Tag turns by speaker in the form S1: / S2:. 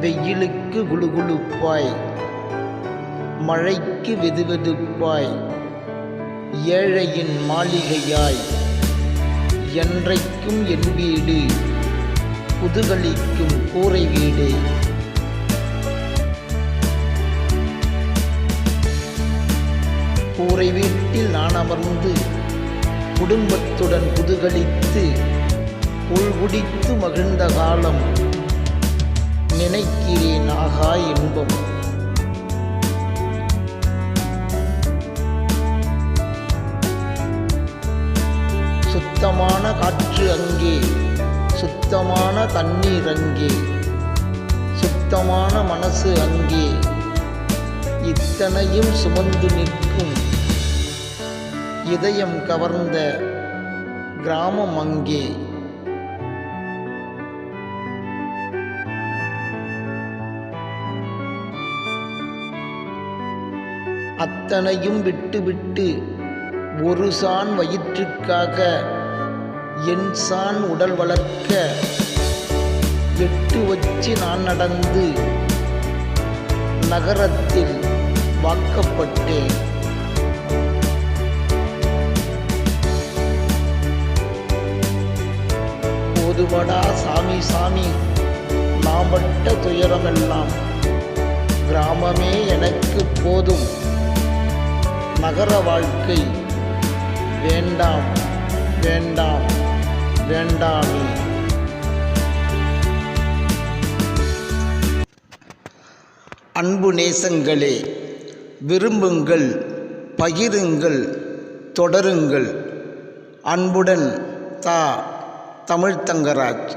S1: வெயிலுக்கு குளுகுளுப்பாய் மழைக்கு வெதுவெதுப்பாய் ஏழையின் மாளிகையாய் என்றைக்கும் என் வீடு புதுகளிக்கும் கூரை வீடு. கூரை வீட்டில் நான் அமர்ந்து குடும்பத்துடன் புதுகளித்து உள்குடித்து மகிழ்ந்த காலம். நினைக்கிறேன் ஆகா இன்பம். சுத்தமான காற்று அங்கே. சுத்தமான தண்ணீர் அங்கே. சுத்தமான மனசு அங்கே. இத்தனையும் சுமந்து நிற்கும். இதயம் கவர்ந்த கிராமம் அங்கே. அத்தனையும் விட்டுவிட்டு ஒரு சான் வயிற்றுக்காக என் சான் உடல் வளர்க்க எட்டு வச்சு நான் நடந்து நகரத்தில் வாக்கப்பட்டேன். போதுவடா சாமி சாமி நாம் பட்ட துயரமெல்லாம். கிராமமே எனக்கு போதும். நகர வாழ்க்கை. வேண்டாம் வேண்டாம் வேண்டாமே. அன்பு நேசங்களே விரும்புங்கள் பகிருங்கள் தொடருங்கள். அன்புடன் தா தமிழ்த்தங்கராஜ்